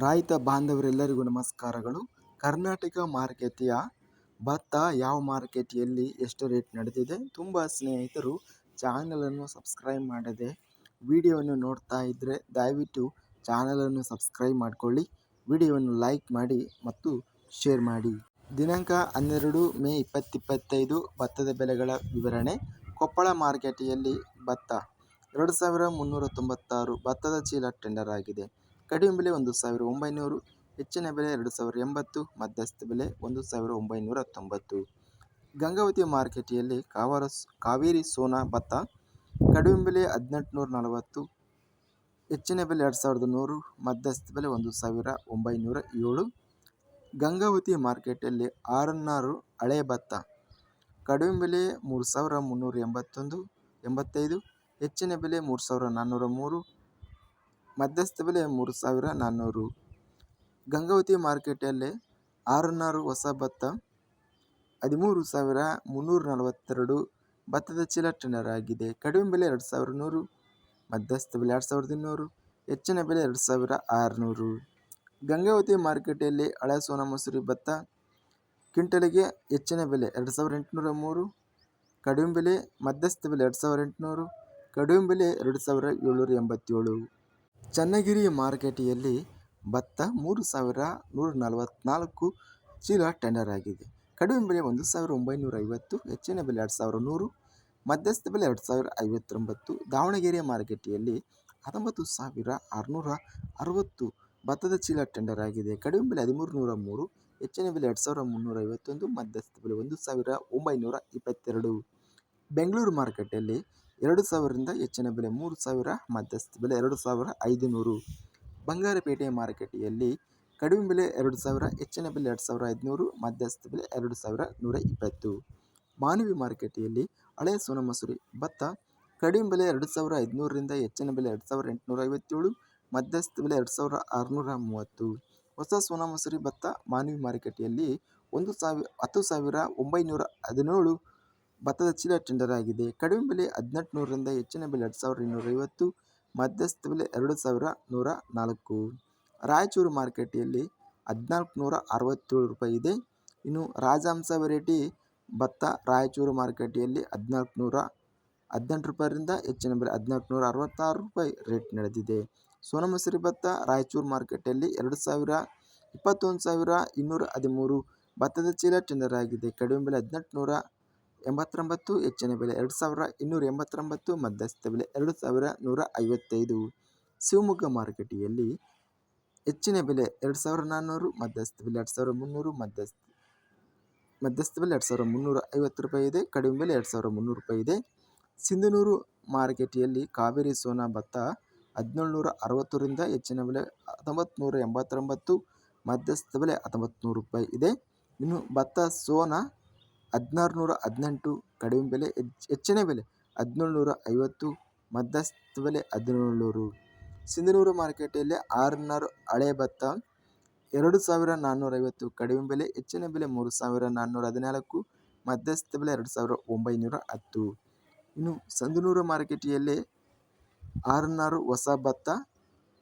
ರೈತ ಬಾಂಧವರೆಲ್ಲರಿಗೂ ನಮಸ್ಕಾರಗಳು. ಕರ್ನಾಟಕ ಮಾರುಕಟ್ಟೆಯ ಭತ್ತ ಯಾವ ಮಾರುಕಟ್ಟೆಯಲ್ಲಿ ಎಷ್ಟು ರೇಟ್ ನಡೆದಿದೆ ತುಂಬ ಸ್ನೇಹಿತರು ಚಾನಲನ್ನು ಸಬ್ಸ್ಕ್ರೈಬ್ ಮಾಡದೆ ವಿಡಿಯೋವನ್ನು ನೋಡ್ತಾ ಇದ್ದರೆ ದಯವಿಟ್ಟು ಚಾನಲನ್ನು ಸಬ್ಸ್ಕ್ರೈಬ್ ಮಾಡಿಕೊಳ್ಳಿ, ವಿಡಿಯೋವನ್ನು ಲೈಕ್ ಮಾಡಿ ಮತ್ತು ಶೇರ್ ಮಾಡಿ. ದಿನಾಂಕ ಹನ್ನೆರಡು ಮೇ ಇಪ್ಪತ್ತಿಪ್ಪತ್ತೈದು, ಭತ್ತದ ಬೆಲೆಗಳ ವಿವರಣೆ. ಕೊಪ್ಪಳ ಮಾರುಕಟ್ಟೆಯಲ್ಲಿ ಭತ್ತ ಎರಡು ಸಾವಿರ ಮುನ್ನೂರ ತೊಂಬತ್ತಾರು, ಭತ್ತದ ಚೀಲ ಟೆಂಡರ್ ಆಗಿದೆ. ಕಡಿಮೆ ಬೆಲೆ ಒಂದು ಸಾವಿರ ಒಂಬೈನೂರು, ಹೆಚ್ಚಿನ ಬೆಲೆ ಎರಡು ಸಾವಿರ ಎಂಬತ್ತು, ಮಧ್ಯಸ್ಥ ಬೆಲೆ ಒಂದು ಸಾವಿರ ಒಂಬೈನೂರ ತೊಂಬತ್ತು ಗಂಗಾವತಿ ಮಾರುಕಟ್ಟೆಯಲ್ಲಿ ಕಾವರ ಕಾವೇರಿ ಸೋನಾ ಭತ್ತ ಕಡಿಮೆ ಬೆಲೆ ಹದಿನೆಂಟುನೂರ ನಲವತ್ತು, ಹೆಚ್ಚಿನ ಬೆಲೆ ಎರಡು ಸಾವಿರದ ನೂರು, ಮಧ್ಯಸ್ಥ ಬೆಲೆ ಒಂದು ಸಾವಿರ ಒಂಬೈನೂರ ಏಳು. ಗಂಗಾವತಿ ಮಾರ್ಕೆಟಲ್ಲಿ ಆರನ್ನಾರು ಹಳೆ ಭತ್ತ ಕಡಿಮೆ ಬೆಲೆ ಮೂರು ಸಾವಿರ ಮುನ್ನೂರ ಎಂಬತ್ತೊಂದು, ಎಂಬತ್ತೈದು, ಹೆಚ್ಚಿನ ಬೆಲೆ ಮೂರು ಸಾವಿರ ನಾನ್ನೂರ ಮೂರು ಮಧ್ಯಸ್ಥ ಬೆಲೆ ಮೂರು ಸಾವಿರ ನಾನ್ನೂರು. ಗಂಗಾವತಿ ಮಾರ್ಕೆಟಲ್ಲಿ ಆರನ್ನಾರು ಹೊಸ ಭತ್ತ, ಹದಿಮೂರು ಸಾವಿರ ಮುನ್ನೂರ ನಲವತ್ತೆರಡು ಭತ್ತದ ಚೀಲ ಟೆಂಡರ್ ಆಗಿದೆ. ಕಡಿಮೆ ಬೆಲೆ ಎರಡು ಸಾವಿರ ನೂರು, ಮಧ್ಯಸ್ಥ ಬೆಲೆ ಎರಡು ಸಾವಿರದ ಇನ್ನೂರು, ಹೆಚ್ಚಿನ ಬೆಲೆ ಎರಡು ಸಾವಿರ ಆರುನೂರು. ಗಂಗಾವತಿ ಮಾರುಕಟ್ಟೆಯಲ್ಲಿ ಹಳೆ ಸೋನಾ ಮಸೂರಿ ಭತ್ತ, ಕ್ವಿಂಟಲಿಗೆ ಹೆಚ್ಚಿನ ಬೆಲೆ ಎರಡು ಸಾವಿರ ಎಂಟುನೂರ ಮೂರು, ಕಡಿಮೆ ಬೆಲೆ ಮಧ್ಯಸ್ಥ ಬೆಲೆ ಎರಡು ಸಾವಿರ ಎಂಟುನೂರು, ಕಡಿಮೆ ಬೆಲೆ ಎರಡು ಸಾವಿರ ಏಳ್ನೂರ ಎಂಬತ್ತೇಳು. ಚನ್ನಗಿರಿ ಮಾರುಕಟ್ಟೆಯಲ್ಲಿ ಭತ್ತ ಮೂರು ಸಾವಿರ ನೂರ ನಲವತ್ತ್ನಾಲ್ಕು ಚೀಲ ಟೆಂಡರ್ ಆಗಿದೆ. ಕಡಿಮೆ ಬೆಲೆ ಒಂದು ಸಾವಿರ ಒಂಬೈನೂರ ಐವತ್ತು, ಹೆಚ್ಚಿನ ಬೆಲೆ ಎರಡು ಸಾವಿರ ನೂರು, ಮಧ್ಯಸ್ಥ ಬೆಲೆ ಎರಡು ಸಾವಿರ ಐವತ್ತೊಂಬತ್ತು. ದಾವಣಗೆರೆ ಮಾರುಕಟ್ಟೆಯಲ್ಲಿ ಹತ್ತೊಂಬತ್ತು ಸಾವಿರ ಆರುನೂರ ಅರವತ್ತು ಭತ್ತದ ಚೀಲ ಟೆಂಡರ್ ಆಗಿದೆ. ಕಡಿಮೆ ಬೆಲೆ ಹದಿಮೂರು ನೂರ ಮೂರು, ಹೆಚ್ಚಿನ ಬೆಲೆ ಎರಡು ಸಾವಿರ ಮುನ್ನೂರ ಐವತ್ತೊಂದು, ಮಧ್ಯಸ್ಥ ಬೆಲೆ ಒಂದು ಸಾವಿರ ಒಂಬೈನೂರ ಇಪ್ಪತ್ತೆರಡು. ಬೆಂಗಳೂರು ಮಾರುಕಟ್ಟೆಯಲ್ಲಿ ಎರಡು ಸಾವಿರದಿಂದ ಹೆಚ್ಚಿನ ಬೆಲೆ, ಮೂರು ಸಾವಿರ ಮಧ್ಯಸ್ಥ ಬೆಲೆ, ಎರಡು ಸಾವಿರ ಐದುನೂರು. ಬಂಗಾರಪೇಟೆ ಮಾರುಕಟ್ಟೆಯಲ್ಲಿ ಕಡಿಮೆ ಬೆಲೆ, ಎರಡು ಸಾವಿರ, ಹೆಚ್ಚಿನ ಬೆಲೆ, ಎರಡು ಸಾವಿರ ಐದುನೂರು, ಮಧ್ಯಸ್ಥ ಬೆಲೆ, ಎರಡು ಸಾವಿರ ನೂರ ಇಪ್ಪತ್ತು ಮಾನವಿ ಮಾರುಕಟ್ಟೆಯಲ್ಲಿ ಹಳೆಯ ಸೋನಾ ಮಸೂರಿ, ಭತ್ತ, ಕಡಿಮೆ ಬೆಲೆ, ಎರಡು ಸಾವಿರ ಐದುನೂರರಿಂದ ಹೆಚ್ಚಿನ ಬೆಲೆ, ಎರಡು ಸಾವಿರ ಎಂಟುನೂರ ಐವತ್ತೇಳು ಮಧ್ಯಸ್ಥ ಬೆಲೆ, ಎರಡು ಸಾವಿರ ಆರುನೂರ ಮೂವತ್ತು ಹೊಸ ಸೋನಾ ಮಸೂರಿ, ಭತ್ತ ಮಾನವಿ ಮಾರುಕಟ್ಟೆಯಲ್ಲಿ ಒಂದು ಸಾವಿರ, ಹತ್ತು ಸಾವಿರ ಒಂಬೈನೂರ ಹದಿನೇಳು ಭತ್ತದ ಚೀಲ ಟೆಂಡರ್ ಆಗಿದೆ. ಕಡಿಮೆ ಬೆಲೆ ಹದಿನೆಂಟು ನೂರರಿಂದ ಹೆಚ್ಚಿನ ಬೆಲೆ ಎರಡು ಸಾವಿರದ ಇನ್ನೂರ ಐವತ್ತು ಮಧ್ಯಸ್ಥ ಬೆಲೆ ಎರಡು ಸಾವಿರ ನೂರ ನಾಲ್ಕು ರಾಯಚೂರು ಮಾರುಕಟ್ಟೆಯಲ್ಲಿ ಹದಿನಾಲ್ಕು ನೂರ ಅರವತ್ತೇಳು ರೂಪಾಯಿ ಇದೆ. ಇನ್ನು ರಾಜಹಂಸ ವೆರೈಟಿ ಭತ್ತ ರಾಯಚೂರು ಮಾರುಕಟ್ಟೆಯಲ್ಲಿ ಹದಿನಾಲ್ಕು ನೂರ ಹದಿನೆಂಟು ರೂಪಾಯಿಯಿಂದ ಹೆಚ್ಚಿನ ಬೆಲೆ ಹದಿನಾಲ್ಕು ನೂರ ಅರವತ್ತಾರು ರೂಪಾಯಿ ರೇಟ್ ನಡೆದಿದೆ. ಸೋನಮಸೂರಿ ಭತ್ತ ರಾಯಚೂರು ಮಾರುಕಟ್ಟೆಯಲ್ಲಿ ಎರಡು ಸಾವಿರ ಇಪ್ಪತ್ತೊಂದು ಸಾವಿರ ಇನ್ನೂರ ಹದಿಮೂರು ಭತ್ತದ ಚೀಲ ಟೆಂಡರ್ ಆಗಿದೆ. ಕಡಿಮೆ ಬೆಲೆ ಹದಿನೆಂಟು ನೂರ ಎಂಬತ್ತೊಂಬತ್ತು, ಹೆಚ್ಚಿನ ಬೆಲೆ ಎರಡು ಸಾವಿರ ಇನ್ನೂರ ಎಂಬತ್ತೊಂಬತ್ತು ಮಧ್ಯಸ್ಥ ಬೆಲೆ ಎರಡು ಸಾವಿರ ನೂರ ಐವತ್ತೈದು. ಶಿವಮೊಗ್ಗ ಮಾರುಕಟ್ಟೆಯಲ್ಲಿ ಹೆಚ್ಚಿನ ಬೆಲೆ ಎರಡು ಸಾವಿರ ನಾನ್ನೂರು ಮಧ್ಯಸ್ಥ ಬೆಲೆ ಎರಡು ಸಾವಿರ ಮುನ್ನೂರು ಮಧ್ಯಸ್ಥ ಮಧ್ಯಸ್ಥ ಬೆಲೆ ಎರಡು ಸಾವಿರ ಮುನ್ನೂರ ಐವತ್ತು ರೂಪಾಯಿ ಇದೆ, ಕಡಿಮೆ ಬೆಲೆ ಎರಡು ಸಾವಿರ ಮುನ್ನೂರು ರೂಪಾಯಿ ಇದೆ. ಸಿಂಧನೂರು ಮಾರುಕಟ್ಟೆಯಲ್ಲಿ ಕಾವೇರಿ ಸೋನಾ ಭತ್ತ ಹದಿನೇಳು ನೂರ ಅರವತ್ತರಿಂದ ಹೆಚ್ಚಿನ ಬೆಲೆ ಹತ್ತೊಂಬತ್ತು ಎಂಬತ್ತೊಂಬತ್ತು ಮಧ್ಯಸ್ಥ ಬೆಲೆ ಹತ್ತೊಂಬತ್ತು ನೂರು ರೂಪಾಯಿ ಇದೆ. ಇನ್ನು ಭತ್ತ ಸೋನಾ ಹದಿನಾರು ನೂರ ಹದಿನೆಂಟು ಕಡಿಮೆ ಬೆಲೆ ಹೆಚ್ಚಿನ ಬೆಲೆ ಹದಿನೇಳು ನೂರ ಐವತ್ತು ಮಧ್ಯಸ್ಥ ಬೆಲೆ ಹದಿನೇಳು ನೂರು ಸಿಂಧನೂರು ಮಾರುಕಟ್ಟೆಯಲ್ಲಿ ಆರುನೂರು ಹಳೆ ಭತ್ತ ಎರಡು ಸಾವಿರ ನಾನ್ನೂರೈವತ್ತು ಕಡಿಮೆ ಬೆಲೆ, ಹೆಚ್ಚಿನ ಬೆಲೆ ಮೂರು ಸಾವಿರ ನಾನ್ನೂರ ಹದಿನಾಲ್ಕು ಮಧ್ಯಸ್ಥ ಬೆಲೆ ಎರಡು ಸಾವಿರ ಒಂಬೈನೂರ ಹತ್ತು ಇನ್ನು ಸಂದನೂರು ಮಾರುಕಟ್ಟೆಯಲ್ಲಿ ಆರುನಾರು ಹೊಸ ಭತ್ತ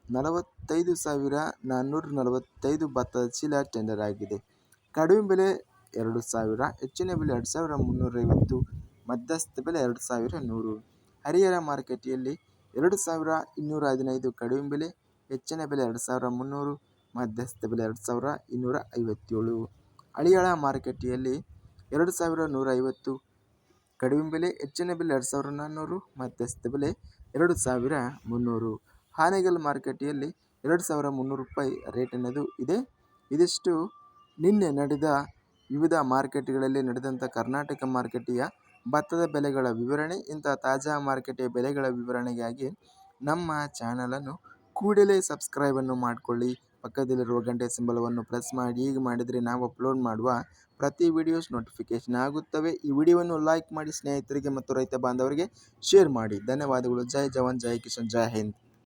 ನಲವತ್ತೈದು ಸಾವಿರ ನಾನ್ನೂರ ನಲವತ್ತೈದು ಭತ್ತದ ಚೀಲ ಟೆಂಡರ್ ಆಗಿದೆ. ಕಡಿಮೆ ಬೆಲೆ ಎರಡು ಸಾವಿರ, ಹೆಚ್ಚಿನ ಬೆಲೆ ಎರಡು ಸಾವಿರ ಮುನ್ನೂರೈವತ್ತು, ಮಧ್ಯಸ್ಥ ಬೆಲೆ ಎರಡು ಸಾವಿರ ನೂರು. ಹರಿಹರ ಮಾರುಕಟ್ಟೆಯಲ್ಲಿ ಎರಡು ಸಾವಿರ ಇನ್ನೂರ ಹದಿನೈದು ಕಡಿಮೆ ಬೆಲೆ, ಹೆಚ್ಚಿನ ಬೆಲೆ ಎರಡು ಸಾವಿರ ಮುನ್ನೂರು, ಮಧ್ಯಸ್ಥ ಬೆಲೆ ಎರಡು ಸಾವಿರ ಇನ್ನೂರ ಐವತ್ತೇಳು ಹಳಿಯಾಳ ಮಾರುಕಟ್ಟೆಯಲ್ಲಿ ಎರಡು ಸಾವಿರ ನೂರ ಐವತ್ತು ಕಡಿಮೆ ಬೆಲೆ, ಹೆಚ್ಚಿನ ಬೆಲೆ ಎರಡು ಸಾವಿರ ನಾನ್ನೂರು, ಮಧ್ಯಸ್ಥ ಬೆಲೆ ಎರಡು ಸಾವಿರ ಮುನ್ನೂರು. ಹಾನಗಲ್ ಮಾರುಕಟ್ಟೆಯಲ್ಲಿ ಎರಡು ಸಾವಿರ ಮುನ್ನೂರು ರೂಪಾಯಿ ರೇಟ್ ಅನ್ನೋದು ಇದೆ. ಇದಿಷ್ಟು ನಿನ್ನೆ ನಡೆದ ವಿವಿಧ ಮಾರ್ಕೆಟ್ಗಳಲ್ಲಿ ನಡೆದಂಥ ಕರ್ನಾಟಕ ಮಾರ್ಕೆಟಿಯ ಭತ್ತದ ಬೆಲೆಗಳ ವಿವರಣೆ, ಇಂಥ ತಾಜಾ ಮಾರ್ಕೆಟ್ ಬೆಲೆಗಳ ವಿವರಣೆಗಾಗಿ ನಮ್ಮ ಚಾನಲನ್ನು ಕೂಡಲೇ ಸಬ್ಸ್ಕ್ರೈಬನ್ನು ಮಾಡಿಕೊಳ್ಳಿ. ಪಕ್ಕದಲ್ಲಿರುವ ಗಂಟೆ ಸಿಂಬಲವನ್ನು ಪ್ರೆಸ್ ಮಾಡಿ, ಹೀಗೆ ಮಾಡಿದರೆ ನಾವು ಅಪ್ಲೋಡ್ ಮಾಡುವ ಪ್ರತಿ ವಿಡಿಯೋಸ್ ನೋಟಿಫಿಕೇಷನ್ ಆಗುತ್ತವೆ. ಈ ವಿಡಿಯೋವನ್ನು ಲೈಕ್ ಮಾಡಿ, ಸ್ನೇಹಿತರಿಗೆ ಮತ್ತು ರೈತ ಬಾಂಧವರಿಗೆ ಶೇರ್ ಮಾಡಿ. ಧನ್ಯವಾದಗಳು. ಜೈ ಜವಾನ್, ಜೈ ಕಿಶನ್ ಜೈ ಹಿಂದ್.